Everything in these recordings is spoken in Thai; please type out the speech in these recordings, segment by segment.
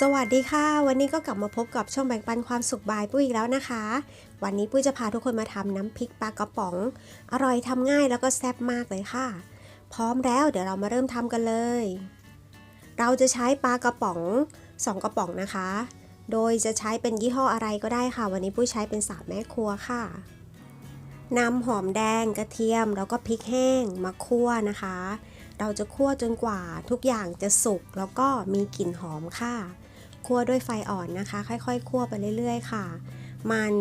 สวัสดีค่ะ วันนี้ก็กลับมาพบกับช่องแบ่งปันความสุขบายปุ้ยอีกแล้วนะคะ วันนี้ปุ้ยจะพาทุกคนมาทำน้ำพริกปลากระป๋อง อร่อยทำง่ายแล้วก็แซ่บมากเลยค่ะ พร้อมแล้วเดี๋ยวเรามาเริ่มทำกันเลย เราจะใช้ปลากระป๋อง 2 กระป๋องนะคะ โดยจะใช้เป็นยี่ห้ออะไรก็ได้ค่ะ วันนี้ปุ้ยใช้เป็นสามแม่ครัวค่ะนำหอมแดงกระเทียมแล้วก็พริกแห้งมาคั่วนะคะ เราจะคั่วจนกว่าทุกอย่างจะสุกแล้วก็มีกลิ่นหอมค่ะ คั่วด้วยไฟอ่อนนะคะ ค่อยๆ คั่วไปเรื่อย ๆ ค่ะ มัน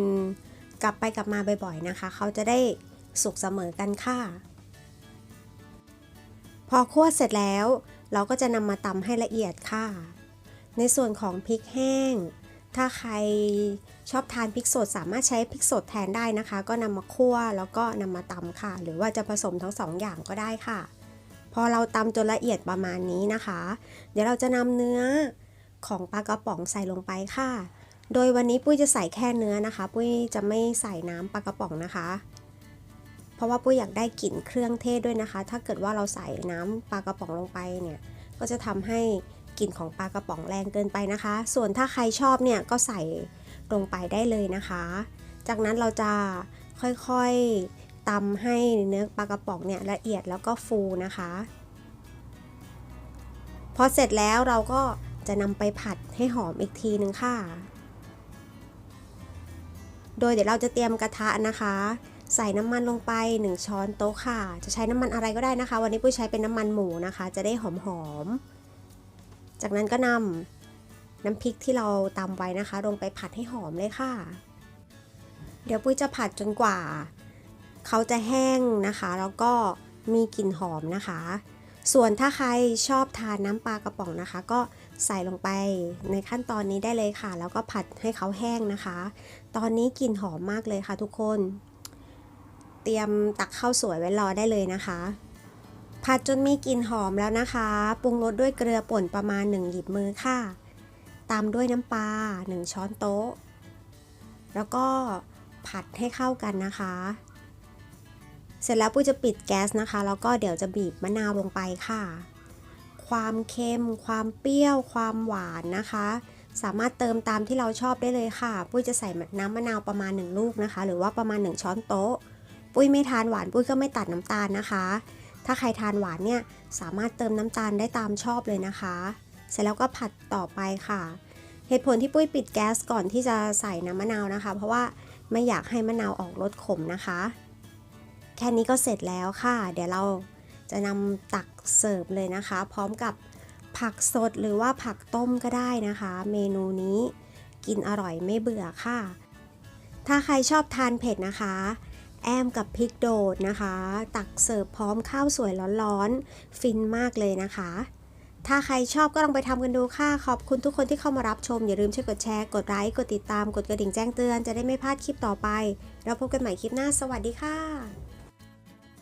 กลับไปกลับมาบ่อยๆนะคะ เขาจะได้สุกเสมอกันค่ะ พอคั่วเสร็จแล้ว เราก็จะนำมาตำให้ละเอียดค่ะ ในส่วนของพริกแห้ง ถ้าใครชอบทานพริกสดสามารถใช้พริกสดแทนได้นะคะ ก็นำมาคั่วแล้วก็นำมาตำค่ะ หรือว่าจะผสมทั้งสองอย่างก็ได้ค่ะ พอเราตำจนละเอียดประมาณนี้นะคะ เดี๋ยวเราจะนำเนื้อของปลากระป๋องใส่ลงไปค่ะ โดยวันนี้ปุ้ยจะใส่แค่เนื้อนะคะ ปุ้ยจะไม่ใส่น้ำปลากระป๋องนะคะ เพราะว่าปุ้ยอยากได้กลิ่นเครื่องเทศด้วยนะคะ ถ้าเกิดว่าเราใส่น้ำปลากระป๋องลงไปเนี่ย ก็จะทำให้กลิ่นของปลากระป๋องแรงเกินไปนะคะ ส่วนถ้าใครชอบเนี่ยก็ใส่ลงไปได้เลยนะคะ จากนั้นเราจะค่อยๆ ตำให้เนื้อปลากระป๋องเนี่ยละเอียดแล้วก็ฟูนะคะ พอเสร็จแล้วเราก็จะนำไปผัดให้หอมอีกทีนึงค่ะ โดยเดี๋ยวเราจะเตรียมกระทะนะคะ ใส่น้ำมันลงไป 1 ช้อนโต๊ะค่ะ จะใช้น้ำมันอะไรก็ได้นะคะ วันนี้ปุ้ยใช้เป็นน้ำมันหมูนะคะ จะได้หอมๆ จากนั้นก็นำน้ำพริกที่เราตำไว้นะคะ ลงไปผัดให้หอมเลยค่ะ เดี๋ยวปุ้ยจะผัดจนกว่า เขาจะแห้งนะคะ แล้วก็มีกลิ่นหอมนะคะ ส่วนถ้าใครชอบทานน้ำปลากระป๋องนะคะ ก็ใส่ลงไปในขั้นตอนนี้ได้เลยค่ะ แล้วก็ผัดให้เขาแห้งนะคะ ตอนนี้กลิ่นหอมมากเลยค่ะทุกคน เตรียมตักข้าวสวยไว้รอได้เลยนะคะ ผัดจนมีกลิ่นหอมแล้วนะคะ ปรุงรสด้วยเกลือป่นประมาณ 1 หยิบมือค่ะ ตามด้วยน้ำปลา 1 ช้อนโต๊ะ แล้วก็ผัดให้เข้ากันนะคะ เสร็จแล้วปุ้ยจะปิดแก๊สนะคะ แล้วก็เดี๋ยวจะบีบมะนาวลงไปค่ะ ความเค็ม ความเปรี้ยว ความหวานนะคะ สามารถเติมตามที่เราชอบได้เลยค่ะ ปุ้ยจะใส่น้ำมะนาวประมาณ 1 ลูกนะคะ หรือว่าประมาณ 1 ช้อนโต๊ะ ปุ้ยไม่ทานหวาน ปุ้ยก็ไม่ตัดน้ำตาลนะคะ ถ้าใครทานหวานเนี่ยสามารถเติมน้ำตาลได้ตามชอบเลยนะคะ เสร็จแล้วก็ผัดต่อไปค่ะ เหตุผลที่ปุ้ยปิดแก๊สก่อนที่จะใส่น้ำมะนาวนะคะ เพราะว่าไม่อยากให้มะนาวออกรสขมนะคะ แค่นี้ก็เสร็จแล้วค่ะ เดี๋ยวเราจะนำตักเสิร์ฟเลยนะคะ พร้อมกับผักสดหรือว่าผักต้มก็ได้นะคะ เมนูนี้กินอร่อยไม่เบื่อค่ะ ถ้าใครชอบทานเผ็ดนะคะ แอมกับพริกโดดนะคะ ตักเสิร์ฟพร้อมข้าวสวยร้อนๆ ฟินมากเลยนะคะ ถ้าใครชอบก็ลองไปทำกันดูค่ะ ขอบคุณทุกคนที่เข้ามารับชม อย่าลืมช่วยกดแชร์ กดไลค์ กดติดตาม กดกระดิ่งแจ้งเตือน จะได้ไม่พลาดคลิปต่อไปแล้วพบกันใหม่คลิปหน้า สวัสดีค่ะ